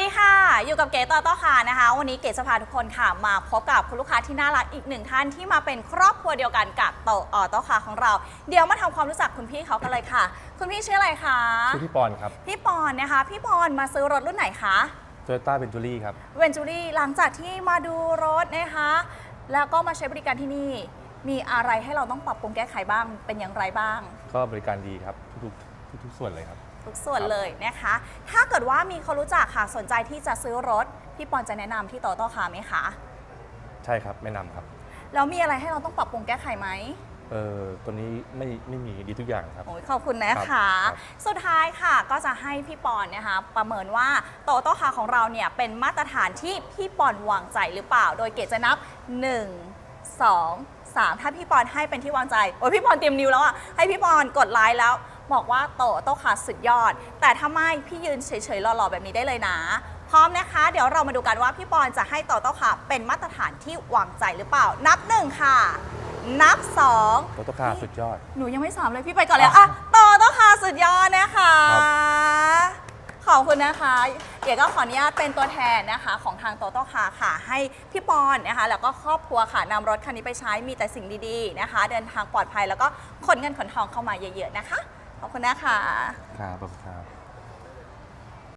ดีค่ะ อยู่กับเก๋ต่อต่อค่ะนะคะ วันนี้เก๋จะพาทุกคนค่ะมาพบกับคุณลูกค้าที่น่ารักอีกหนึ่งท่านที่มาเป็นครอบครัวเดียวกันกับโตออโต้คาของเรา เดี๋ยวมาทำความรู้จักคุณพี่เขากันเลยค่ะ คุณพี่ชื่ออะไรคะชื่อพี่ปอนครับ พี่ปอนนะคะ พี่ปอนมาซื้อรถรุ่นไหนคะโตโยต้าเ e นจูรี่ครับเวนจูรี่หลังจากที่มาดูรถนะคะ แล้วก็มาใช้บริการที่นี่ มีอะไรให้เราต้องปรับปรุงแก้ไขบ้างเป็นอย่างไรบ้าง ก็บริการดีครับทุกๆทุกๆส่วนเลยครับ ทุกส่วนครับเลยนะคะ ถ้าเกิดว่ามีคนรู้จักค่ะสนใจที่จะซื้อรถ พี่ปอนจะแนะนำที่โตโต้คาร์ไหมคะใช่ครับแนะนำครับแล้วมีอะไรให้เราต้องปรับปรุงแก้ไขไหม เออตัวนี้ไม่ไม่มีดีทุกอย่างครับ โอ้ยขอบคุณนะคะครับสุดท้ายค่ะก็จะให้พี่ปอนนะคะประเมินว่าโตโต้คาร์ของเราเนี่ยเป็นมาตรฐานที่พี่ปอนวางใจหรือเปล่า โดยเกรดจะนับ 1 2 3 ถ้าพี่ปอนให้เป็นที่วางใจ โอ้ยพี่ปอนเตรียมนิ้วแล้วอะ ให้พี่ปอนกดไลค์แล้ว บอกว่าโตโต้คาร์สุดยอด แต่ถ้าไม่พี่ยืนเฉยๆหล่อๆแบบนี้ได้เลยนะ พร้อมนะคะ เดี๋ยวเรามาดูกันว่าพี่ปอนจะให้โตโต้คาร์เป็นมาตรฐานที่วางใจหรือเปล่า นับหนึ่งค่ะ นับสองโตโต้คาร์สุดยอด หนูยังไม่สามเลยพี่ไปก่อนเลยอะต่อต้องค่ะสุดยอดนะคะครับขอบคุณนะคะเดี๋ยวก็ขออนุญาตเป็นตัวแทนนะคะ ของทางโตโต้คาค่ะ ให้พี่ปอนนะคะ แล้วก็ครอบครัวค่ะนำรถคันนี้ไปใช้มีแต่สิ่งดีๆนะคะ เดินทางปลอดภัยแล้วก็ขนเงินขนทองเข้ามาเยอะๆนะคะ ขอบคุณนะคะ ครับขอบคุณครับ